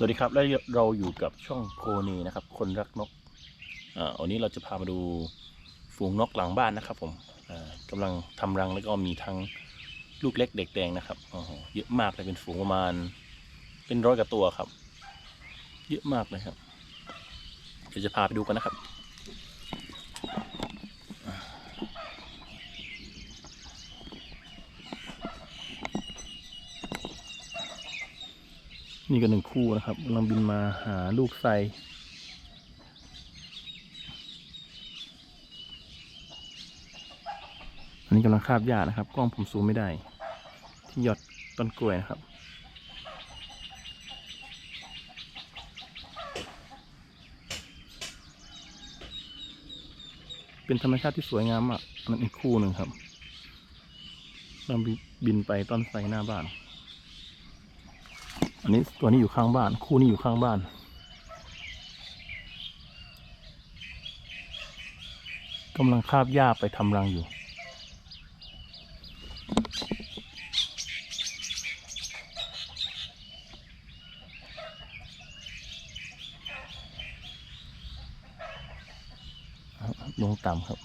สวัสดีครับและเราอยู่กับช่องโคนีนะครับ คนรักนกอ่าวันนี้เราจะพามาดูฝูงนกหลังบ้านนะครับ ผมอ่ากำลังทำรังแล้วก็มีทั้งลูกเล็กเด็กแดงนะครับโอ้โหเยอะมากเลยเป็นฝูงประมาณ เป็นร้อยกว่าตัวครับ เยอะมากเลยครับเดี๋ยวจะพาไปดูกันนะครับ นี่ก็หนึ่งคู่นะครับกำลังบินมาหาลูกไซอันนี้กำลังคาบหญ้านะครับ กล้องผมซูมไม่ได้ ที่ยอดต้นกล้วยนะครับ เป็นธรรมชาติที่สวยงามอันนั้นอีกคู่หนึ่งครับเราบินไปต้นไทรหน้าบ้าน อันนี้ตัวนี้อยู่ข้างบ้าน คู่นี้อยู่ข้างบ้านกำลังคาบหญ้าไปทำรังอยู่ ลงต่ำครับ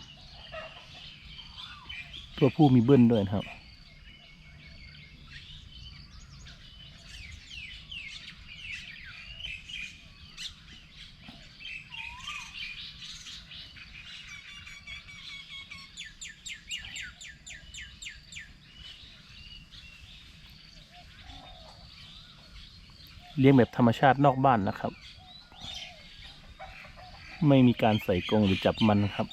ตัวผู้มีเบิ้ลด้วยครับ เลี้ยงแบบธรรมชาตินอกบ้านนะครับ ไม่มีการใส่กรงหรือจับมันครับ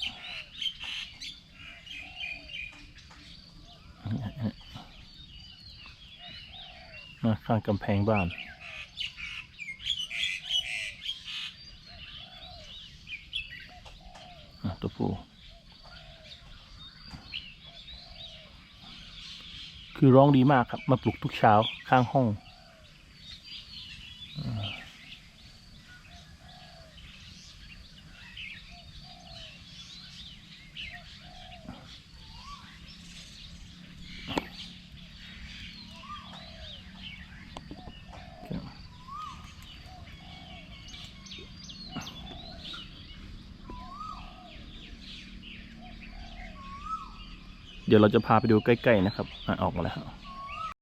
มาข้างกำแพงบ้านตัวผู้คือร้องดีมากครับ มาปลุกทุกเช้าข้างห้อง เดี๋ยวเราจะพาไปดูใกล้ๆนะครับอออกมาแล้ว